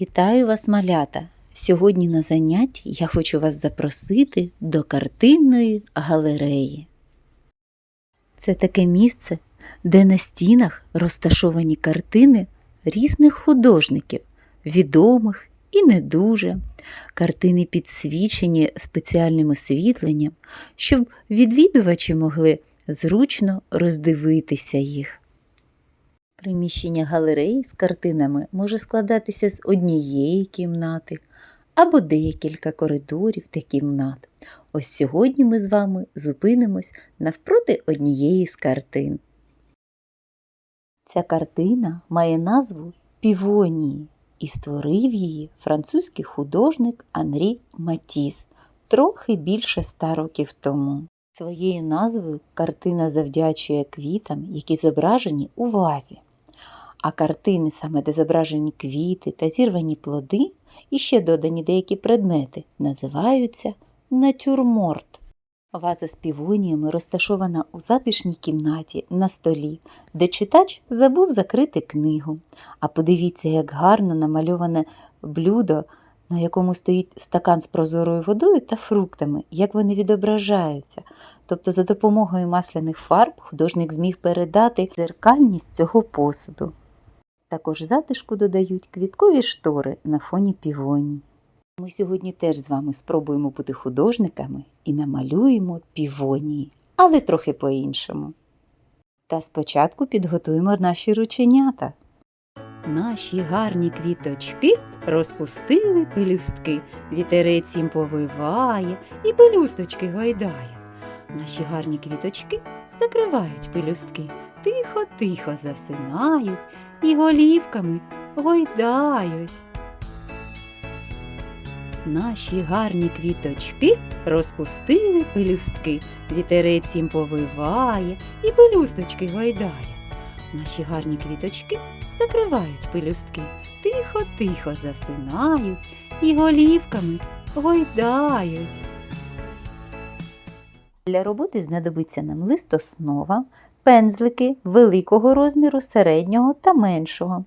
Вітаю вас, малята! Сьогодні на занятті я хочу вас запросити до картинної галереї. Це таке місце, де на стінах розташовані картини різних художників, відомих і не дуже. Картини підсвічені спеціальним освітленням, щоб відвідувачі могли зручно роздивитися їх. Приміщення галереї з картинами може складатися з однієї кімнати або декілька коридорів та кімнат. Ось сьогодні ми з вами зупинимось навпроти однієї з картин. Ця картина має назву Півонії і створив її французький художник Анрі Матіс трохи більше ста років тому. Своєю назвою картина завдячує квітам, які зображені у вазі. А картини, саме де зображені квіти та зірвані плоди, і ще додані деякі предмети, називаються натюрморт. Ваза з півоніями розташована у затишній кімнаті на столі, де читач забув закрити книгу. А подивіться, як гарно намальоване блюдо, на якому стоїть стакан з прозорою водою та фруктами, як вони відображаються. Тобто, за допомогою масляних фарб художник зміг передати дзеркальність цього посуду. Також затишку додають квіткові штори на фоні півоній. Ми сьогодні теж з вами спробуємо бути художниками і намалюємо півонії, але трохи по-іншому. Та спочатку підготуємо наші рученята. Наші гарні квіточки розпустили пелюстки, вітерець їм повиває і пелюсточки гойдає. Наші гарні квіточки закривають пелюстки, тихо-тихо засинають і голівками гойдають. Наші гарні квіточки розпустили пелюстки, вітерець їм повиває і пелюсточки гойдає. Наші гарні квіточки закривають пелюстки, тихо-тихо засинають і голівками гойдають. Для роботи знадобиться нам листоснова, пензлики великого розміру, середнього та меншого,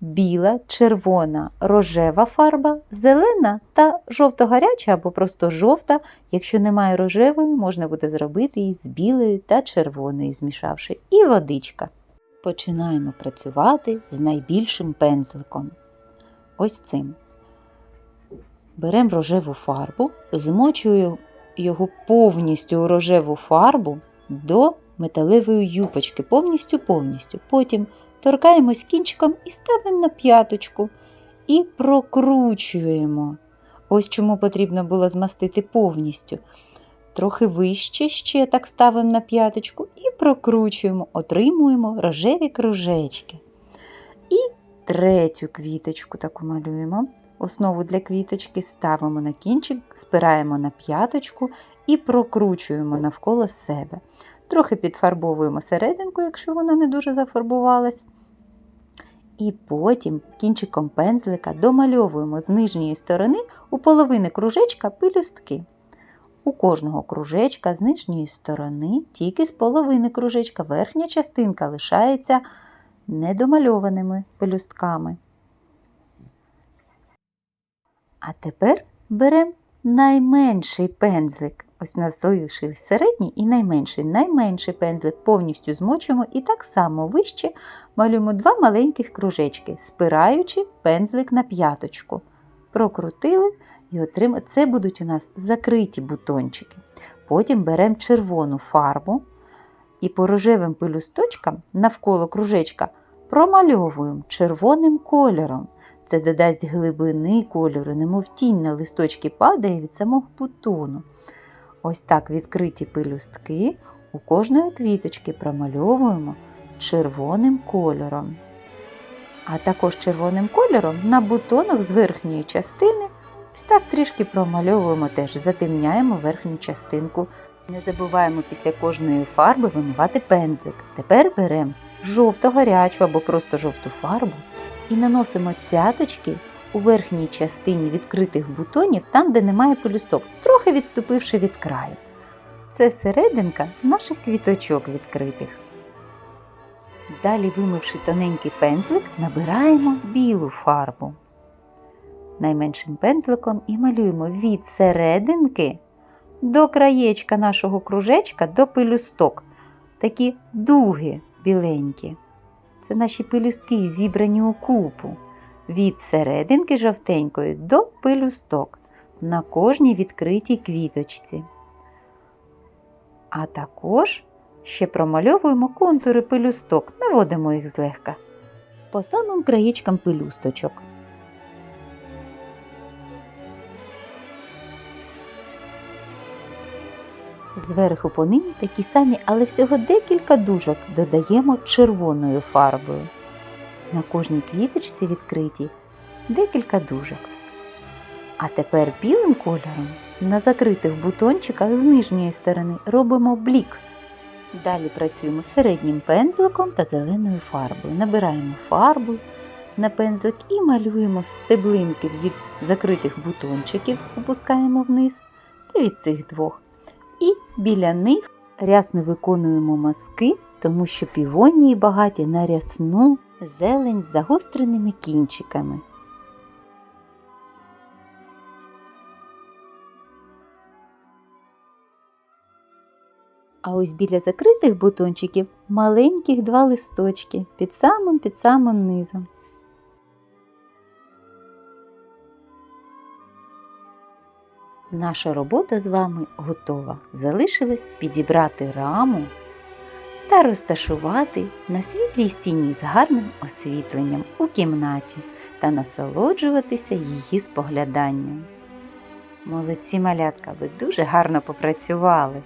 біла, червона, рожева фарба, зелена та жовто-гаряча або просто жовта. Якщо немає рожевої, можна буде зробити її з білою та червоною, змішавши, і водичка. Починаємо працювати з найбільшим пензликом. Ось цим. Беремо рожеву фарбу, змочуємо його повністю у рожеву фарбу до металевої юпочки, повністю-повністю. Потім торкаємось кінчиком і ставимо на п'яточку і прокручуємо. Ось чому потрібно було змастити повністю. Трохи вище ще так ставимо на п'яточку і прокручуємо, отримуємо рожеві кружечки. І третю квіточку таку малюємо. Основу для квіточки ставимо на кінчик, спираємо на п'яточку і прокручуємо навколо себе. Трохи підфарбовуємо серединку, якщо вона не дуже зафарбувалась. І потім кінчиком пензлика домальовуємо з нижньої сторони у половини кружечка пелюстки. У кожного кружечка з нижньої сторони, тільки з половини кружечка, верхня частинка лишається недомальованими пелюстками. А тепер беремо найменший пензлик. Ось у нас залишились середній і найменший. Найменший пензлик повністю змочуємо і так само вище малюємо два маленьких кружечки, спираючи пензлик на п'яточку. Прокрутили і отримали. Це будуть у нас закриті бутончики. Потім беремо червону фарбу і по рожевим пелюсточкам навколо кружечка промальовуємо червоним кольором. Це додасть глибини кольору, немов тінь на листочки падає від самого бутону. Ось так відкриті пелюстки у кожної квіточки промальовуємо червоним кольором. А також червоним кольором на бутонах з верхньої частини ось так трішки промальовуємо теж, затемняємо верхню частинку. Не забуваємо після кожної фарби вимивати пензлик. Тепер беремо жовто-гарячу або просто жовту фарбу і наносимо цяточки у верхній частині відкритих бутонів, там, де немає пелюсток, трохи відступивши від краю. Це серединка наших квіточок відкритих. Далі, вимивши тоненький пензлик, набираємо білу фарбу. Найменшим пензликом і малюємо від серединки до краєчка нашого кружечка до пелюсток. Такі дуги біленькі. Це наші пелюстки, зібрані у купу. Від серединки жовтенької до пелюсток на кожній відкритій квіточці. А також ще промальовуємо контури пелюсток, наводимо їх злегка. По самим краєчкам пелюсточок. Зверху по ним такі самі, але всього декілька дужок додаємо червоною фарбою. На кожній квіточці відкритій декілька дужок. А тепер білим кольором на закритих бутончиках з нижньої сторони робимо блік. Далі працюємо середнім пензликом та зеленою фарбою. Набираємо фарбу на пензлик і малюємо стеблинки від закритих бутончиків, опускаємо вниз та від цих двох. І біля них рясно виконуємо мазки, тому що півонії багаті на рясну зелень з загостреними кінчиками. А ось біля закритих бутончиків маленьких два листочки під самим під самим низом. Наша робота з вами готова. Залишилось підібрати раму та розташувати на світлій стіні з гарним освітленням у кімнаті та насолоджуватися її спогляданням. Молодці малятка, ви дуже гарно попрацювали.